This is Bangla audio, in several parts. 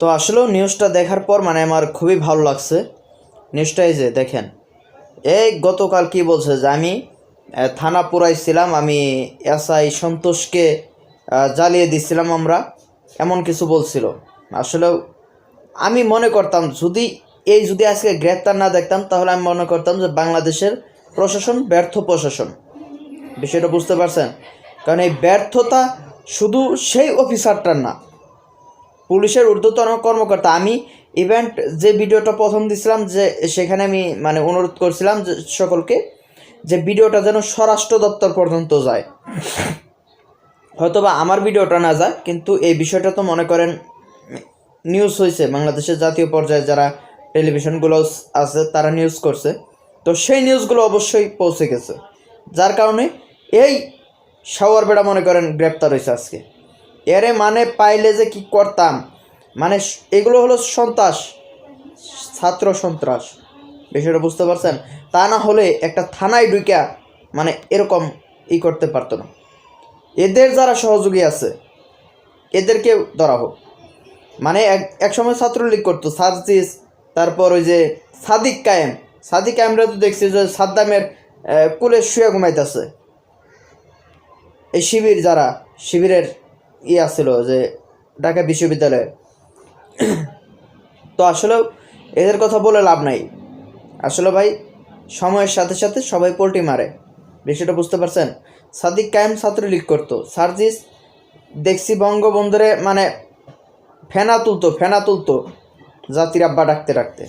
তো আসলেও নিউজটা দেখার পর মানে আমার খুবই ভালো লাগছে। নিউজটা এই যে, দেখেন। এই গতকাল কি বলছে যে আমি থানা পুরাইছিলাম, আমি এসআই সন্তোষকে জ্বালিয়ে দিচ্ছিলাম আমরা, এমন কিছু বলছিল। আসলেও আমি মনে করতাম যদি এই যদি আজকে গ্রেপ্তার না দেখতাম, তাহলে আমি মনে করতাম যে বাংলাদেশের প্রশাসন ব্যর্থ প্রশাসন। বিষয়টা বুঝতে পারছেন? কারণ এই ব্যর্থতা শুধু সেই অফিসারটার না পুলিশের ঊর্ধ্বতন কর্মকর্তা। আমি ইভেন্ট যে ভিডিওটা প্রথম দিছিলাম যে সেখানে আমি মানে অনুরোধ করছিলাম যে সকলকে যে ভিডিওটা যেন স্বরাষ্ট্র দপ্তর পর্যন্ত যায়। হয়তোবা আমার ভিডিওটা না যায়, কিন্তু এই বিষয়টা তো মনে করেন নিউজ হয়েছে বাংলাদেশের জাতীয় পর্যায়ে যারা টেলিভিশনগুলো আছে, তারা নিউজ করছে। তো সেই নিউজগুলো অবশ্যই পৌঁছে গেছে। যার কারণে এই শাওয়ার বেড়া মনে করেন গ্রেপ্তার হয়েছে আজকে। এরে মানে পাইলে যে কি করতাম? মানে এগুলো হলো সন্ত্রাস, ছাত্র সন্ত্রাস। বিষয়টা বুঝতে পারছেন? তা না হলে একটা থানায় ঢুইকা মানে এরকম ই করতে পারতো না। এদের যারা সহযোগী আছে এদেরকে ধরা হোক। মানে এক এক সময় ছাত্রলীগ করতো, সার্জিস, তারপর ওই যে সাদিক কায়েম। সাদিক কায়েমরা তো দেখছি যে সাদ্দামের কুলে শুয়ে ঘুমাইতেছে। এই শিবির যারা, শিবিরের ই আছিল যে ঢাকা বিশ্ববিদ্যালয়ে। তো আসলে এদের কথা বলে লাভ নাই। আসলে ভাই, সময়ের সাথে সাথে সবাই পোল্টি মারে। বিষয়টা বুঝতে পারছেন? সাদিক কায়েম ছাত্রলীগ করতো। সার্জিস দেখছি বঙ্গবন্ধুরে মানে ফেনা তুলতো ফেনা তুলতো জাতির আব্বা ডাকতে ডাকতে।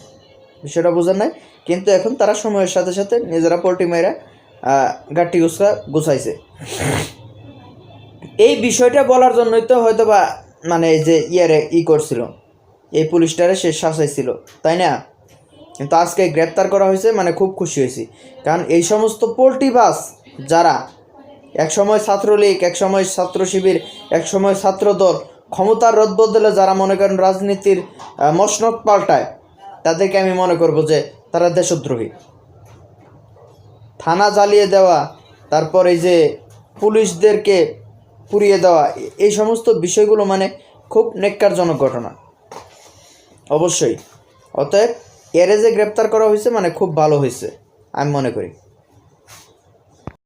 বিষয়টা বোঝেন নাই? কিন্তু এখন তারা সময়ের সাথে সাথে নিজেরা পোল্ট্রি মেয়েরা গাটি গুছরা গুছাইছে। এই বিষয়টা বলার জন্যই তো হয়তো বা মানে এই যে ইয়ারে ই করছিল, এই পুলিশটারে সে শাসাইছিল, তাই না? কিন্তু আজকে গ্রেপ্তার করা হয়েছে মানে খুব খুশি হয়েছি। কারণ এই সমস্ত পোল্ট্রি বাস যারা এক সময় ছাত্রলীগ এক সময় ছাত্র শিবির এক সময় ছাত্রদল ক্ষমতার রদ বদলে যারা মনে করেন রাজনীতির মসনদ পাল্টায়, তাদেরকে আমি মনে করব যে তারা দেশদ্রোহী। থানা জ্বালিয়ে দেওয়া, তারপর এই যে পুলিশদেরকে পুড়িয়ে দেওয়া এই সমস্ত বিষয়গুলো মানে খুব নেককারজনক ঘটনা। অবশ্যই। অতএব এরে যে গ্রেপ্তার করা হয়েছে মানে খুব ভালো হয়েছে, আমি মনে করি।